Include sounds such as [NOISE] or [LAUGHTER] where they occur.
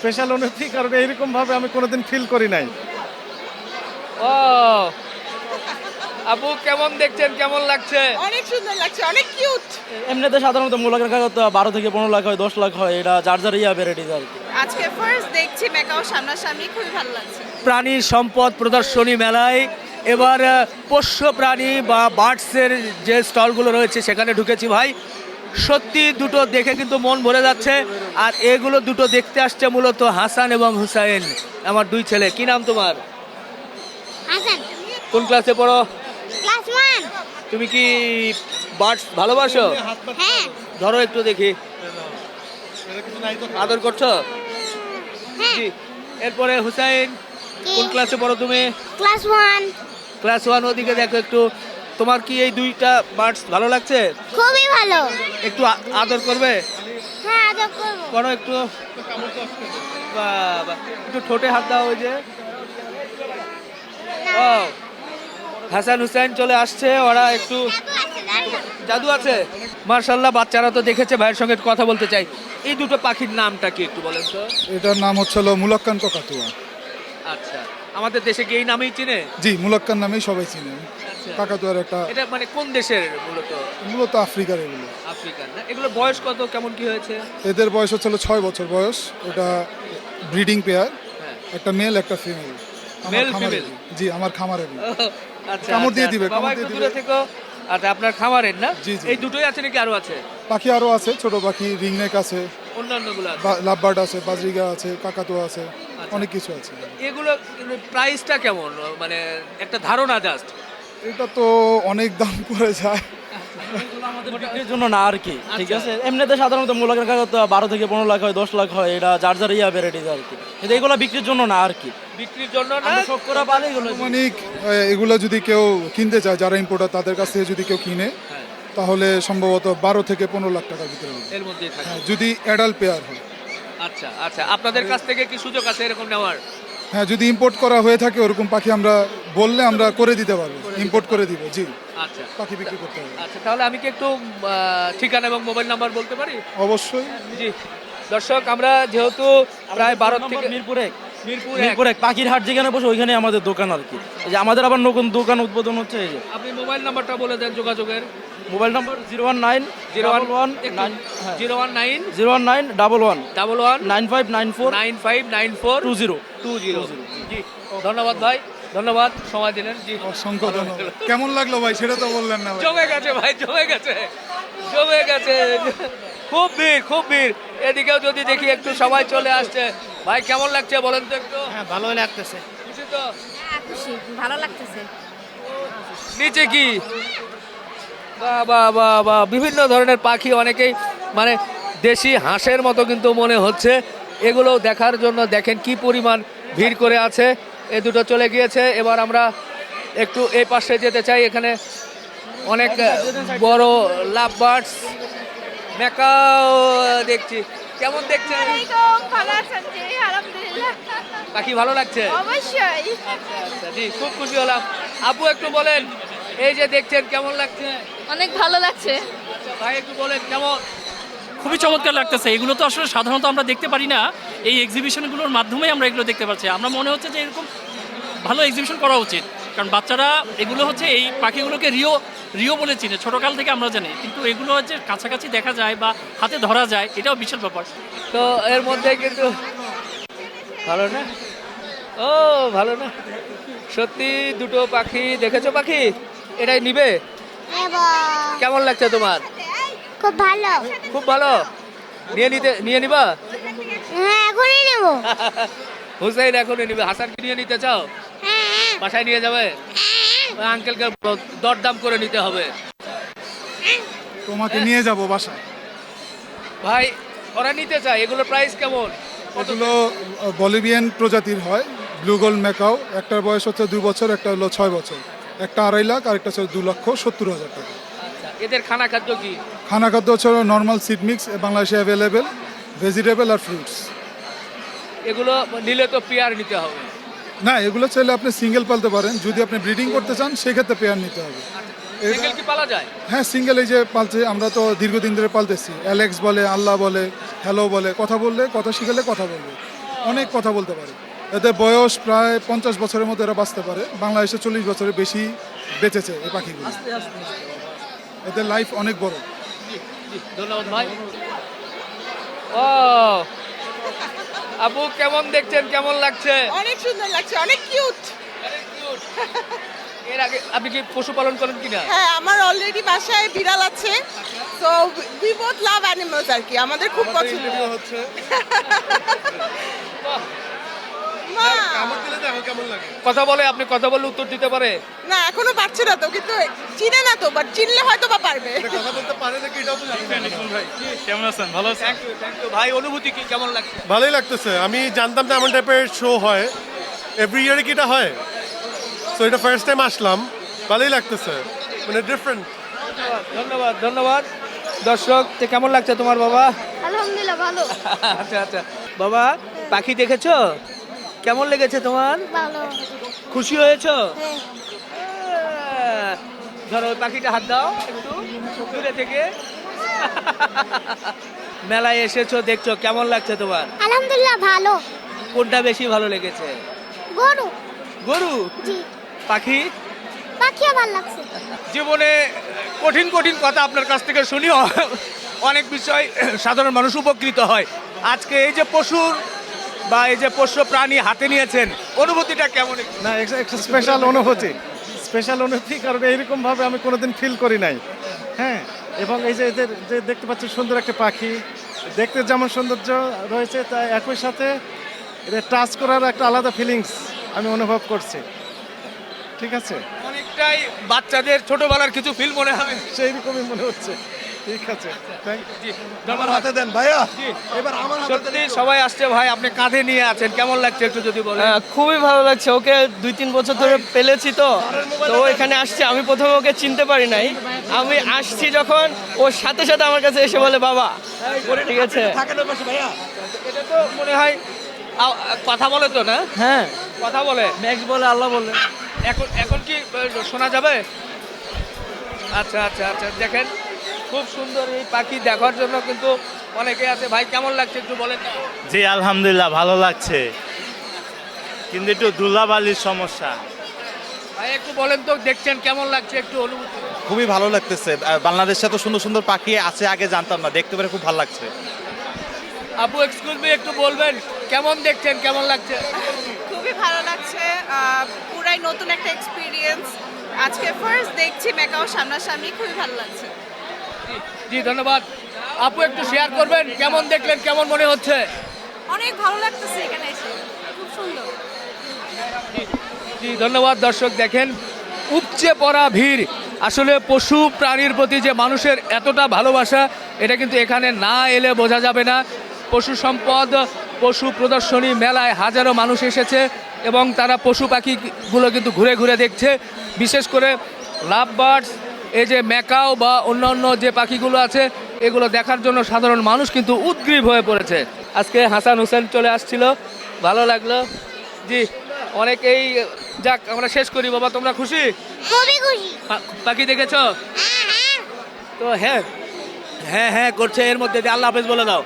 Special অনুভূতি কারণ এইরকম ভাবে আমি কোনোদিন ফিল করি নাই। ও আপু কেমন দেখছেন? কেমন লাগছে? অনেক সুন্দর লাগছে অনেক কিউট এমনিতে সাধারণত মূলকের কাগজ তো বারো থেকে পনেরো লাখ হয় দশ লাখ হয় এটা যার যার ইয়া ভ্যারাইটিস আর কি। আজকে ফার্স্ট দেখছি মেকাও সামনাসামনি খুবই ভালো লাগছে। প্রাণী সম্পদ প্রদর্শনী মেলায় এবার পোষ্য প্রাণী বা বার্ডসের যে স্টলগুলো রয়েছে সেখানে ঢুকেছি ভাই। সত্যি দুটো দেখে কিন্তু মন ভরে যাচ্ছে। আর এগুলো দুটো দেখতে আসছে মূলত হাসান এবং হুসাইন আমার দুই ছেলে। কি নাম তোমার? হাসান। কোন ক্লাসে পড়ো? তুমি কি বার্ডস ভালোবাসো? হ্যাঁ। ধরো একটু দেখি। আদর করছ? হ্যাঁ। জি। এরপরে হুসাইন কোন ক্লাসে পড়ো তুমি? Class one. ক্লাস ওয়ান ওদিকে দেখো একটু। তোমার কি এই দুইটা বার্ডস ভালো লাগছে? খুবই ভালো। একটু আদর করবে? হ্যাঁ আদর করব। করো একটু। বাবা, একটু ঠোঁটে হাত দাও ওই যে। ও হাসান হুসাইন চলে আসছে ওরা একটু জাদু আছে? মার্শাল্লাহ বাচ্চারা তো দেখেছে ভাইয়ের সঙ্গে কথা বলতে চাই। এই দুটো পাখির নামটা কি একটু বলেন তো? এটার নাম হচ্ছে হলো মুলাক্কান ককাতুয়া। আচ্ছা। আমাদের দেশে কি এই নামেই চিনে? জি মুলাক্কান নামেই সবাই চিনে। কাকাতুয়ার একটা এটা মানে কোন দেশের মূলত? মূলত আফ্রিকার এগুলো। আফ্রিকান না? এগুলো বয়স কত? কেমন কি হয়েছে? এদের বয়স হচ্ছে ছয় বছর বয়স। এটা ব্রিডিং পেয়ার হ্যাঁ। একটা মেল একটা ফিমেল। Male, female? জি আমার খামারের আচ্ছা কামড় দিয়ে আচ্ছা। দিবে, বাবা কামড় দিয়ে দূরে দিবে। থেকো। আচ্ছা আপনার খামারের না? জি। এই দুটোই আছে নাকি আরও আছে? পাখি আরও আছে ছোট পাখি রিংনেক আছে অন্যান্যগুলো আছে লাভবার্ড আছে বাজরিগা আছে কাকাতুয়া আছে আচ্ছা। অনেক কিছু আছে। এগুলো প্রাইসটা কেমন? মানে একটা ধারণা জাস্ট। এটা তো অনেক দাম পড়ে যায়। বিক্রির জন্য না আর কি ঠিক আছে? এমনিতে সাধারণত মূলকের কাগজ তো বারো থেকে পনেরো লাখ হয় দশ লাখ হয় এটা যার যার ইয়া ভ্যারাইটিস আর কি। কিন্তু এগুলো বিক্রির জন্য না আর কি। বিক্রির জন্য না? আমরা শখ করে এগুলো। আনুমানিক এগুলো যদি কেউ কিনতে চায় যারা ইম্পোর্টার তাদের কাছ থেকে যদি কেউ কিনে তাহলে সম্ভবত বারো থেকে পনেরো লাখ টাকার ভিতরে হবে। এর মধ্যেই হ্যাঁ যদি অ্যাডাল্ট পেয়ার হয়। আচ্ছা আচ্ছা। আপনাদের কাছ থেকে কি সুযোগ আছে এরকম নেওয়ার? হ্যাঁ যদি ইম্পোর্ট করা হয়ে থাকে ওরকম পাখি আমরা বললে আমরা করে দিতে পারব। ইম্পোর্ট করে দিব জি। আচ্ছা। পাখি বিক্রি করতে হবে। আচ্ছা তাহলে আমি কি একটু ঠিকানা এবং মোবাইল নাম্বার বলতে পারি? অবশ্যই। জি। দর্শক আমরা যেহেতু প্রায় বারো থেকে মিরপুরে মিরপুর এক। পাখির হাট যেখানে বসে ওইখানে আমাদের দোকান আর কি। যে আমাদের আবার নতুন দোকান উদ্বোধন হচ্ছে এই যে। আপনি মোবাইল নাম্বারটা বলে দেন যোগাযোগের। Mobile number zero one nine zero one one nine zero one nine zero one nine double one double one nine five nine four nine five nine four two zero. Two zero. জি ধন্যবাদ ভাই ধন্যবাদ সময় দিলেন জি। অসংখ্য ধন্যবাদ। কেমন লাগল ভাই? সেটা তো বললেন না ভাই। জমে গেছে ভাই জমে গেছে জমে গেছে। খুব ভিড় খুব ভিড়। এদিকেও যদি দেখি একটু সবাই চলে আসছে। ভাই কেমন লাগছে বলেন তো একটু? হ্যাঁ ভালোই লাগতেছে। খুশি তো? হ্যাঁ খুশি ভালো লাগতেছে। নিচে কি? বিভিন্ন ধরনের পাখি অনেকেই মানে দেশি হাঁসের মতো কিন্তু মনে হচ্ছে। এগুলো দেখার জন্য দেখেন কি পরিমাণ ভিড় করে আছে। এ দুটো চলে গিয়েছে। এবার আমরা একটু এই পাশে যেতে চাই। এখানে অনেক বড় লাভ বার্ডস। মেকাও দেখছি। কেমন দেখছেন? পাখি ভালো লাগছে? অবশ্যই। আচ্ছা জি খুব খুশি হলাম। আপু একটু বলেন এই যে দেখছেন কেমন লাগছে? অনেক ভালো লাগছে। ভাই একটু বলেন কেমন? খুবই চমৎকার লাগতেছে। এগুলো তো আসলে সাধারণত আমরা দেখতে পারি না। এই এক্সিবিশনগুলোর মাধ্যমেই আমরা এগুলো দেখতে পাচ্ছি। আমরা মনে হচ্ছে যে এরকম ভালো এক্সিবিশন করা উচিত। কারণ বাচ্চারা এগুলো হচ্ছে এই পাখিগুলোকে রিও রিও বলে চিনে। ছোটোকাল থেকে আমরা জানি। কিন্তু এগুলো হচ্ছে কাছাকাছি দেখা যায় বা হাতে ধরা যায় এটাও বিশাল ব্যাপার। তো এর মধ্যে কিন্তু ভালো না? ও ভালো না। সত্যি দুটো পাখি দেখেছ পাখি? এটাই নিবে? কেমন লাগছে তোমার? খুব ভালো। খুব ভালো? নিয়ে নিতে নিয়ে নিবা? হ্যাঁ এখনই নেব। [LAUGHS] হুসাইন এখনই নিবে। হাসান কি নিয়ে নিতে চাও? হ্যাঁ বাসায় নিয়ে যাবে? ওই আঙ্কেলকে দরদাম করে নিতে হবে। তোমাকে নিয়ে যাব বাসায়। ভাই ওরা নিতে চায়। এগুলোর প্রাইস কেমন? এগুলো বলিভিয়ান প্রজাতির হয়। Blue gold macaw. একটার বয়স হচ্ছে দুই বছর একটা হলো ছয় বছর। একটা আড়াই লাখ আর একটা হচ্ছে দু লক্ষ সত্তর হাজার টাকা। আচ্ছা এদের খানা খাদ্য কি? খানা খাদ্য হচ্ছে নর্মাল সিড মিক্স বাংলাদেশে অ্যাভেলেবেল ভেজিটেবল আর ফ্রুটস এগুলো নিলে তো পেয়ার নিতে হবে। না এগুলো চাইলে আপনি সিঙ্গেল পালতে পারেন। যদি আপনি ব্রিডিং করতে চান সেক্ষেত্রে পেয়ার নিতে হবে। সিঙ্গেল কি পালা যায়? হ্যাঁ সিঙ্গেল এই যে পালছে আমরা তো দীর্ঘদিন ধরে পালতেছি। অ্যালেক্স বলে আল্লাহ বলে হ্যালো বলে কথা বললে কথা শিখালে কথা বলবে। অনেক কথা বলতে পারে। এদের বয়স প্রায় পঞ্চাশ বছরের মধ্যে এরা বাঁচতে পারে। বাংলাদেশে চল্লিশ বছরের বেশি বেঁচেছে এই পাখিগুলো। এদের লাইফ অনেক বড়। ধন্যবাদ ভাই। ও আপু কেমন দেখছেন? কেমন লাগছে? অনেক সুন্দর লাগছে অনেক কিউট এর আগে আপনি কি পশুপালন করেন কিনা? হ্যাঁ আমার অলরেডি বাসায় বিড়াল আছে। তো উই বোথ লাভ অ্যানিমালস আর কি আমাদের খুব পছন্দ। হচ্ছে। [LAUGHS] কথা বলে আপনি কথা বললে উত্তর দিতে পারে। না এখনও পারছে না তো কিন্তু চিনে না তো বাট চিনলে হয়তো বা পারবে। কথা বলতে পারে নাকি এটাও তো জানি না। কেমন আছেন? ভালো আছেন? থ্যাংক ইউ থ্যাংক ইউ ভাই অনুভূতি কি? কেমন লাগছে? ভালোই লাগতেছে। আমি জানতাম না এমন টাইপের শো হয়। এভরি ইয়ারে কি এটা হয়? সো এটা ফার্স্ট টাইম আসলাম। ভালোই লাগতেছে। মানে ডিফারেন্ট ধন্যবাদ ধন্যবাদ। দর্শক তো কেমন লাগছে তোমার বাবা? আলহামদুলিল্লাহ ভালো। আচ্ছা আচ্ছা। বাবা পাখি দেখেছ? কেমন লেগেছে তোমার? খুশি হয়েছো? হ্যাঁ। ধরো ওই পাখিটা হাত দাও একটু দূরে থেকে। [LAUGHS] মেলায় এসেছ দেখছ কেমন লাগছে তোমার? আলহামদুলিল্লাহ ভালো। কোনটা বেশি ভালো লেগেছে? গরু। গরু? পাখি? পাখিও ভালো লাগছে। জীবনে কঠিন কঠিন কথা আপনার কাছ থেকে শুনিও। অনেক বিষয় সাধারণ মানুষ উপকৃত হয়। আজকে এই যে পশুর বা এই যে পোষ্য প্রাণী হাতে নিয়েছেন অনুভূতিটা কেমন না একটা- স্পেশাল অনুভূতি। স্পেশাল অনুভূতি কারণ এইরকম ভাবে আমি কোনোদিন ফিল করি নাই। হ্যাঁ এবং এই যে এদের যে দেখতে পাচ্ছি সুন্দর একটা পাখি দেখতে যেমন সৌন্দর্য রয়েছে তাই একই সাথে এদের টাচ করার একটা আলাদা ফিলিংস আমি অনুভব করছি। ঠিক আছে? অনেকটাই বাচ্চাদের ছোটোবেলার কিছু ফিল মনে হবে। সেই রকমই মনে হচ্ছে। ঠিক আছে। হাতে দেন ভাইয়া। এবার আমার সত্যি সবাই আসছে ভাই আপনি কাঁধে নিয়ে আছেন। কেমন লাগছে একটু যদি বলেন? হ্যাঁ, খুবই ভালো লাগছে। ওকে দুই তিন বছর ধরে পেলেছি তো। তো ও এখানে আসছে। আমি প্রথমে ওকে চিনতে পারি নাই। আমি আসছি যখন ওর সাথে সাথে আমার কাছে এসে বলে বাবা ঠিক আছে। এটা তো মনে হয় কথা বলে তো না? হ্যাঁ। কথা বলে। ম্যাক্স বলে আল্লাহ বলে। এখন এখন কি শোনা যাবে? আচ্ছা আচ্ছা আচ্ছা দেখেন। খুব সুন্দর এই পাখি দেখার জন্য কিন্তু অনেকে আছে। ভাই কেমন লাগছে একটু বলেন। জি আলহামদুলিল্লাহ ভালো লাগছে। কিন্তু একটু ধুলাবালির সমস্যা। ভাই একটু বলেন তো দেখছেন কেমন লাগছে একটু অনুভূতি। খুবই ভালো লাগতেছে। বাংলাদেশে এত সুন্দর সুন্দর পাখি আছে আগে জানতাম না। দেখতে পেরে খুব ভালো লাগছে। আপু এক্সকিউজ মি একটু বলবেন কেমন দেখছেন কেমন লাগছে? খুবই ভালো লাগছে। পুরাই নতুন একটা এক্সপিরিয়েন্স আজকে ফার্স্ট দেখছি মেকাও সামনাসামনি খুবই ভালো লাগছে। জি ধন্যবাদ। আপু একটু শেয়ার করবেন কেমন দেখলেন কেমন মনে হচ্ছে? অনেক ভালো লাগতেছে এখানে এসে খুব সুন্দর। জি ধন্যবাদ দর্শক দেখেন উপচে পড়া ভিড়। আসলে পশু প্রাণীর প্রতি যে মানুষের এতটা ভালোবাসা এটা কিন্তু এখানে না এলে বোঝা যাবে না। পশু সম্পদ পশু প্রদর্শনী মেলায় হাজারো মানুষ এসেছে এবং তারা পশু পাখিগুলো কিন্তু ঘুরে ঘুরে দেখছে। বিশেষ করে লাভ বার্ডস এই যে ম্যাকাও বা অন্যান্য যে পাখিগুলো আছে এগুলো দেখার জন্য সাধারণ মানুষ কিন্তু উদ্গ্রীব হয়ে পড়েছে। আজকে হাসান হুসেন চলে আসছিল ভালো লাগল। জি অনেকেই যাক আমরা শেষ করি বাবা তোমরা খুশি? পাখি দেখেছ? হ্যাঁ হ্যাঁ। তো হ্যাঁ হ্যাঁ হ্যাঁ করছে এর মধ্যে আল্লাহ হাফেজ বলে দাও।